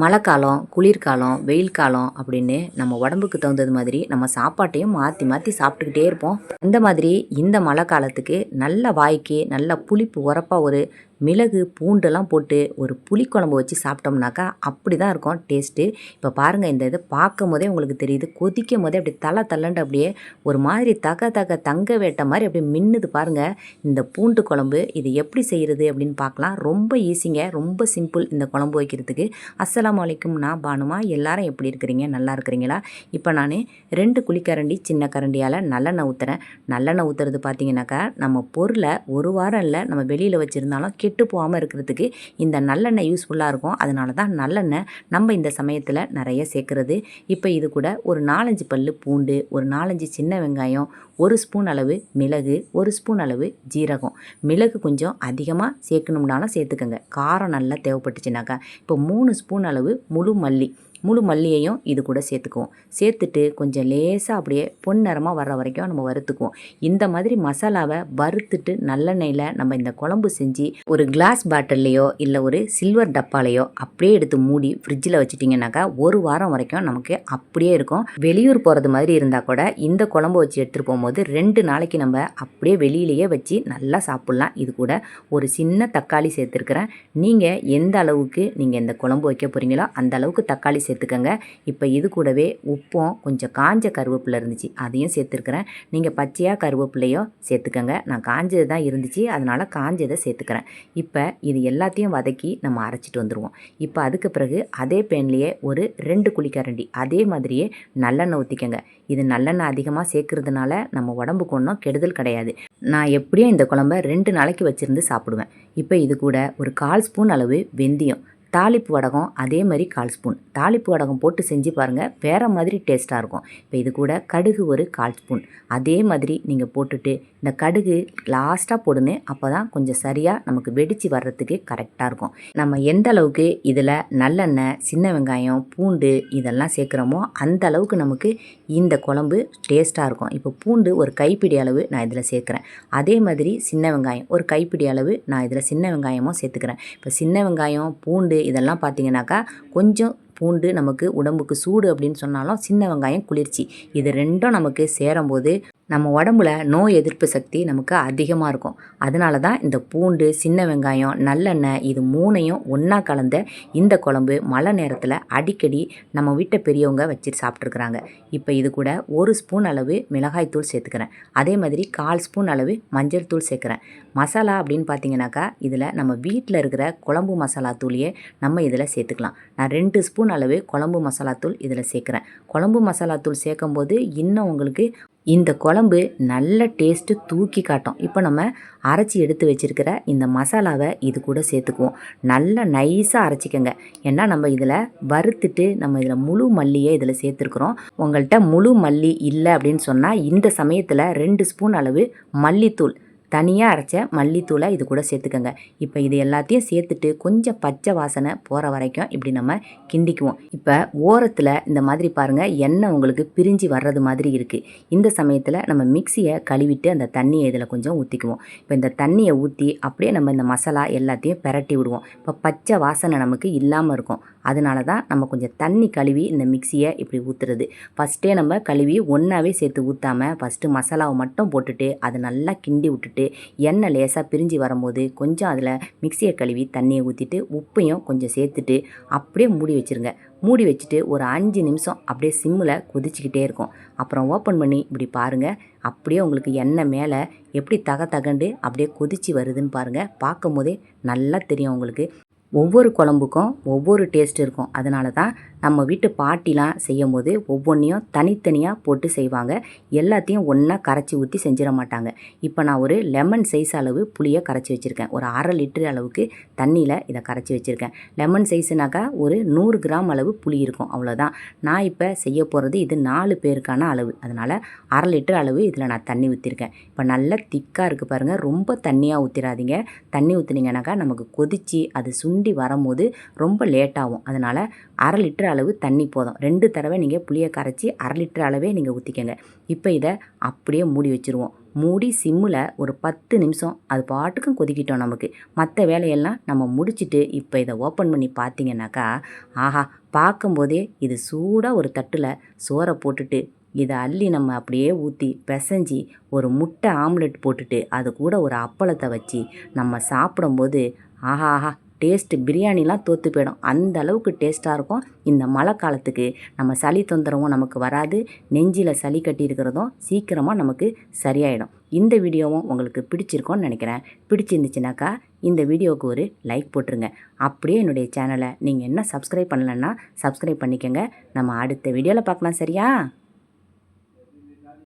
மழை காலம் குளிர்காலம் வெயில் காலம் அப்படின்னு நம்ம உடம்புக்கு தகுந்தது மாதிரி நம்ம சாப்பாட்டையும் மாற்றி மாற்றி சாப்பிட்டுக்கிட்டே இருப்போம். இந்த மாதிரி இந்த மழை காலத்துக்கு நல்ல வாய்க்கு நல்ல புளிப்பு உரப்பாக ஒரு மிளகு பூண்டெல்லாம் போட்டு ஒரு புளிக்குழம்பு வச்சு சாப்பிட்டோம்னாக்கா அப்படி தான் இருக்கும் டேஸ்ட்டு. இப்போ பாருங்கள் இந்த இதை பார்க்கும் போதே உங்களுக்கு தெரியுது. கொதிக்கும் போதே அப்படி தலை தள்ளண்டு அப்படியே ஒரு மாதிரி தக தக தங்க வேட்ட மாதிரி அப்படியே மின்னுது பாருங்கள் இந்த பூண்டு குழம்பு இது எப்படி செய்கிறது அப்படின்னு பார்க்கலாம். ரொம்ப ஈஸிங்க ரொம்ப சிம்பிள் இந்த குழம்பு வைக்கிறதுக்கு. அஸ்லாம் வலைக்கும் நான் பானுமா. எல்லாரும் எப்படி இருக்கிறீங்க? நல்லா இருக்கிறீங்களா? இப்போ நான் ரெண்டு குழிக்கரண்டி சின்ன கரண்டியால் நல்லெண்ணெய் ஊற்றுறேன் நல்லெண்ணெய் ஊற்றுறது பார்த்தீங்கன்னாக்கா நம்ம பொருளை ஒரு வாரம் இல்லை நம்ம வெளியில் வச்சுருந்தாலும் கெட்டு போகாமல் இருக்கிறதுக்கு இந்த நல்லெண்ணெய் யூஸ்ஃபுல்லாக இருக்கும். அதனால தான் நல்லெண்ணெய் நம்ம இந்த சமயத்தில் நிறைய சேர்க்குறது. இப்போ இது கூட ஒரு நாலஞ்சு பல் பூண்டு ஒரு நாலஞ்சு சின்ன வெங்காயம் ஒரு ஸ்பூன் அளவு மிளகு ஒரு ஸ்பூன் அளவு ஜீரகம். மிளகு கொஞ்சம் அதிகமாக சேர்க்கணும்னாலும் சேர்த்துக்கோங்க. காரம் நல்லா தேவைப்பட்டுச்சுனாக்கா. இப்போ மூணு ஸ்பூன் அளவு முழு மல்லி. முழு மல்லியையும் இது கூட சேர்த்துக்குவோம். சேர்த்துட்டு கொஞ்சம் லேசாக அப்படியே பொன்னிறமாக வர்ற வரைக்கும் நம்ம வறுத்துக்குவோம். இந்த மாதிரி மசாலாவை வறுத்துட்டு நல்லெண்ணெயில் நம்ம இந்த குழம்பு செஞ்சு ஒரு கிளாஸ் பாட்டில்லையோ இல்லை ஒரு சில்வர் டப்பாலையோ அப்படியே எடுத்து மூடி ஃப்ரிட்ஜில் வச்சுட்டிங்கனாக்கா ஒரு வாரம் வரைக்கும் நமக்கு அப்படியே இருக்கும். வெளியூர் போகிறது மாதிரி இருந்தால் கூட இந்த குழம்பு வச்சு எடுத்துகிட்டு போகும்போது ரெண்டு நாளைக்கு நம்ம அப்படியே வெளியிலேயே வச்சு நல்லா சாப்பிட்லாம். இது கூட ஒரு சின்ன தக்காளி சேர்த்துருக்குறேன். நீங்கள் எந்த அளவுக்கு நீங்கள் இந்த குழம்பு வைக்க போகிறீங்களோ அந்த அளவுக்கு தக்காளி சேர்த்துக்கோங்க. இப்போ இது கூடவே உப்பும் கொஞ்சம் காஞ்ச கருவேப்பிலை இருந்துச்சு அதையும் சேர்த்துருக்குறேன். நீங்கள் பச்சையாக கருவேப்பிலையோ சேர்த்துக்கோங்க. நான் காஞ்சது தான் இருந்துச்சு அதனால் காஞ்சதை சேர்த்துக்கிறேன். இப்போ இது எல்லாத்தையும் வதக்கி நம்ம அரைச்சிட்டு வந்துடுவோம் இப்போ அதுக்கு பிறகு அதே பேன்லேயே ஒரு ரெண்டு குழிக்கரண்டி அதே மாதிரியே நல்லெண்ணெய் ஊற்றிக்கோங்க இது நல்லெண்ணெய் அதிகமாக சேர்க்கறதுனால நம்ம உடம்புக்கு ஒன்றும் கெடுதல் கிடையாது. நான் எப்படியும் இந்த குழம்ப ரெண்டு நாளைக்கு வச்சுருந்து சாப்பிடுவேன். இப்போ இது கூட ஒரு கால் ஸ்பூன் அளவு வெந்தயம் தாளிப்பு வடகம் அதே மாதிரி கால் ஸ்பூன். தாளிப்பு வடகம் போட்டு செஞ்சு பாருங்கள் வேறு மாதிரி டேஸ்ட்டாக இருக்கும். இப்போ இது கூட கடுகு ஒரு கால் ஸ்பூன். அதே மாதிரி நீங்கள் போட்டுட்டு இந்த கடுகு லாஸ்ட்டாக போடுன்னு அப்போ தான் கொஞ்சம் சரியாக நமக்கு வெடித்து வர்றதுக்கு கரெக்டாக இருக்கும். நம்ம எந்த அளவுக்கு இதில் நல்லெண்ணெய் சின்ன வெங்காயம் பூண்டு இதெல்லாம் சேர்க்குறோமோ அந்த அளவுக்கு நமக்கு இந்த குழம்பு டேஸ்ட்டாக இருக்கும். இப்போ பூண்டு ஒரு கைப்பிடி அளவு நான் இதில் சேர்க்குறேன். அதே மாதிரி சின்ன வெங்காயம் ஒரு கைப்பிடி அளவு நான் இதில் சின்ன வெங்காயமும் சேர்த்துக்கிறேன். இப்போ சின்ன வெங்காயம் பூண்டு இதெல்லாம் பார்த்தீங்கன்னாக்கா கொஞ்சம் பூண்டு நமக்கு உடம்புக்கு சூடு அப்படின்னு சொன்னாலும் சின்ன வெங்காயம் குளிர்ச்சி. இது ரெண்டும் நமக்கு சேரும்போது நம்ம உடம்புல நோய் எதிர்ப்பு சக்தி நமக்கு அதிகமாக இருக்கும். அதனால தான் இந்த பூண்டு சின்ன வெங்காயம் நல்லெண்ணெய் இது மூணையும் ஒன்றா கலந்த இந்த குழம்பு மழை நேரத்தில் அடிக்கடி நம்ம வீட்டை பெரியவங்க வச்சு சாப்பிட்ருக்குறாங்க இப்போ இது கூட ஒரு ஸ்பூன் அளவு மிளகாய்த்தூள் சேர்த்துக்கிறேன். அதே மாதிரி கால் ஸ்பூன் அளவு மஞ்சள் தூள் சேர்க்குறேன். மசாலா அப்படின்னு பார்த்தீங்கன்னாக்கா இதில் நம்ம வீட்டில் இருக்கிற குழம்பு மசாலா தூளியே நம்ம இதில் சேர்த்துக்கலாம். நான் ரெண்டு ஸ்பூன் அளவு குழம்பு மசாலா தூள் இதில் சேர்க்குறேன். குழம்பு மசாலாத்தூள் சேர்க்கும் சேர்க்கும்போது இன்னும் உங்களுக்கு இந்த குழம்பு நல்ல டேஸ்ட்டு தூக்கி காட்டும். இப்போ நம்ம அரைச்சி எடுத்து வச்சுருக்கிற இந்த மசாலாவை இது கூட சேர்த்துக்குவோம். நல்லா நைஸாக அரைச்சிக்கோங்க. ஏன்னா நம்ம இதில் வறுத்துட்டு நம்ம இதில் முழு மல்லியை இதில் சேர்த்துருக்குறோம். உங்கள்கிட்ட முழு மல்லி இல்லை அப்படின்னு சொன்னால் இந்த சமயத்தில் ரெண்டு ஸ்பூன் அளவு மல்லித்தூள் தனியாக அரைச்ச மல்லித்தூளை இது கூட சேர்த்துக்கோங்க. இப்போ இது எல்லாத்தையும் சேர்த்துட்டு கொஞ்சம் பச்சை வாசனை போகிற வரைக்கும் இப்படி நம்ம கிண்டிக்குவோம். இப்போ ஓரத்தில் இந்த மாதிரி பாருங்கள் எண்ணெய் உங்களுக்கு பிரிஞ்சு வர்றது மாதிரி இருக்குது இந்த சமயத்தில் நம்ம மிக்சியை கழுவிட்டு அந்த தண்ணியை இதில் கொஞ்சம் ஊற்றிக்குவோம் இப்போ இந்த தண்ணியை ஊற்றி அப்படியே நம்ம இந்த மசாலா எல்லாத்தையும் பெரட்டி விடுவோம். இப்போ பச்சை வாசனை நமக்கு இல்லாமல் இருக்கும். அதனால தான் நம்ம கொஞ்சம் தண்ணி கழுவி இந்த மிக்சியை இப்படி ஊற்றுறது ஃபஸ்ட்டே நம்ம கழுவி ஒன்றாவே சேர்த்து ஊற்றாமல் ஃபஸ்ட்டு மசாலாவை மட்டும் போட்டுட்டு அதை நல்லா கிண்டி விட்டுட்டு எண்ணெய் லேசாக பிரிஞ்சு வரும்போது கொஞ்சம் அதில் மிக்சியை கழுவி தண்ணியை ஊற்றிட்டு உப்பையும் கொஞ்சம் சேர்த்துட்டு அப்படியே மூடி வச்சுருங்க. மூடி வச்சுட்டு ஒரு அஞ்சு நிமிஷம் அப்படியே சிம்மில் கொதிச்சுக்கிட்டே இருக்கும். அப்புறம் ஓப்பன் பண்ணி இப்படி பாருங்கள் அப்படியே உங்களுக்கு எண்ணெய் மேலே எப்படி தக தகண்டு அப்படியே கொதிச்சு வருதுன்னு பாருங்கள் பார்க்கும் போதே நல்லா தெரியும் உங்களுக்கு. ஒவ்வொரு குழம்புக்கும் ஒவ்வொரு டேஸ்ட் இருக்கும். அதனால தான் நம்ம வீட்டு பாட்டிலாம் செய்யும் போது ஒவ்வொன்றையும் தனித்தனியாக போட்டு செய்வாங்க. எல்லாத்தையும் ஒன்றா கரைச்சி ஊற்றி செஞ்சிட மாட்டாங்க. இப்போ நான் ஒரு லெமன் சைஸ் அளவு புளியை கரைச்சி வச்சுருக்கேன். ஒரு அரை லிட்டர் அளவுக்கு தண்ணியில் இதை கரைச்சி வச்சுருக்கேன். லெமன் சைஸுனாக்கா ஒரு நூறு கிராம் அளவு புளி இருக்கும். அவ்வளோதான் நான் இப்போ செய்ய போகிறது இது நாலு பேருக்கான அளவு. அதனால் அரை லிட்டர் அளவு இதில் நான் தண்ணி ஊற்றிருக்கேன் இப்போ நல்லா திக்காக இருக்குது பாருங்கள் ரொம்ப தண்ணியாக ஊற்றிடாதீங்க தண்ணி ஊற்றுனீங்கனாக்கா நமக்கு கொதித்து அது சுண்டி வரும்போது ரொம்ப லேட்டாகும் அதனால் அரை லிட்டர் அளவு தண்ணி போதும். ரெண்டு தடவை நீங்கள் புளியை கரைச்சி அரை லிட்டர் அளவே நீங்கள் ஊற்றிக்கங்க இப்போ இதை அப்படியே மூடி வச்சுருவோம். மூடி சிம்மில் ஒரு பத்து நிமிஷம் அது பாட்டுக்கும் கொதிக்கிட்டோம் நமக்கு. மற்ற வேலையெல்லாம் நம்ம முடிச்சிட்டு இப்போ இதை ஓப்பன் பண்ணி பார்த்தீங்கன்னாக்கா ஆஹா பார்க்கும்போதே இது சூடாக ஒரு தட்டில் சோறை போட்டுட்டு இதை அள்ளி நம்ம அப்படியே ஊற்றி பிசைஞ்சி ஒரு முட்டை ஆம்லெட் போட்டுட்டு அது கூட ஒரு அப்பளத்தை வச்சு நம்ம சாப்பிடும்போது ஆஹா ஆஹா டேஸ்ட்டு பிரியாணிலாம் தோற்று போயிடும். அந்த அளவுக்கு டேஸ்ட்டாக இருக்கும். இந்த மழை காலத்துக்கு நம்ம சளி தொந்தரவும் நமக்கு வராது. நெஞ்சில் சளி கட்டி இருக்கிறதும் சீக்கிரமாக நமக்கு சரியாயிடும். இந்த வீடியோவும் உங்களுக்கு பிடிச்சிருக்கோன்னு நினைக்கிறேன். பிடிச்சிருந்துச்சுனாக்கா இந்த வீடியோவுக்கு ஒரு லைக் போட்டுருங்க. அப்படியே என்னுடைய சேனலை நீங்கள் என்ன சப்ஸ்கிரைப் பண்ணலன்னா சப்ஸ்கிரைப் பண்ணிக்கோங்க. நம்ம அடுத்த வீடியோவில் பார்க்கலாம். சரியா?